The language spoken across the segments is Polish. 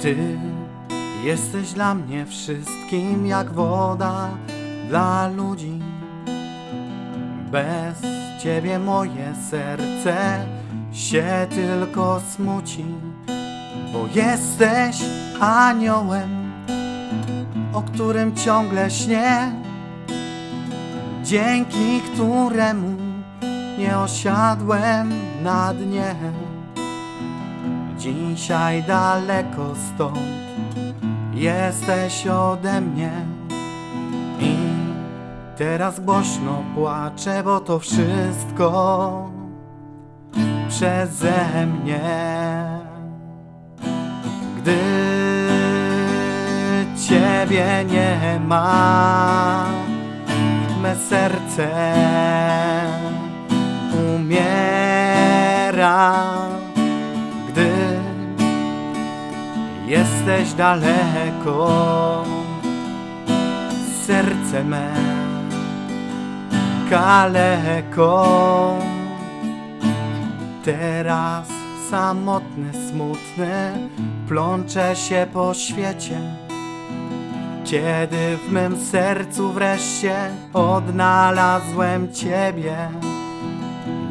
Ty jesteś dla mnie wszystkim jak woda dla ludzi. Bez Ciebie moje serce się tylko smuci, bo jesteś aniołem, o którym ciągle śnię, dzięki któremu nie osiadłem na dnie. Dzisiaj daleko stąd jesteś ode mnie i teraz głośno płaczę, bo to wszystko przeze mnie. Gdy Ciebie nie ma, me serce jesteś daleko, serce me kaleko. Teraz samotny, smutny, plączę się po świecie. Kiedy w mym sercu wreszcie odnalazłem Ciebie,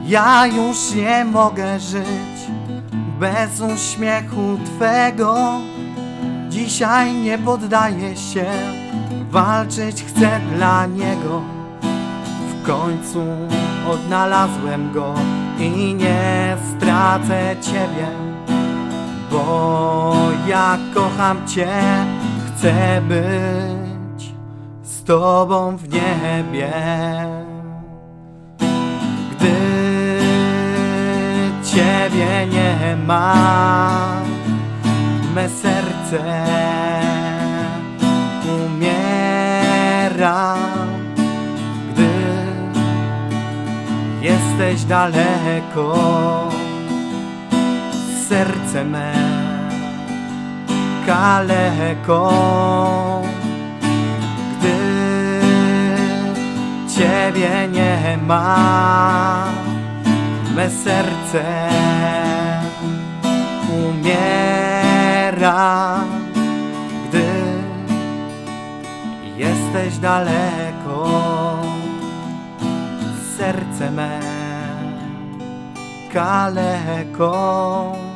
ja już nie mogę żyć bez uśmiechu Twego. Dzisiaj nie poddaję się, walczyć chcę dla Niego. W końcu odnalazłem Go i nie stracę Ciebie, bo ja kocham Cię, chcę być z Tobą w niebie. Ciebie nie ma, me serce umiera. Gdy jesteś daleko, serce me kaleko. Gdy Ciebie nie ma, me serce umiera, gdy jesteś daleko, serce me kaleko.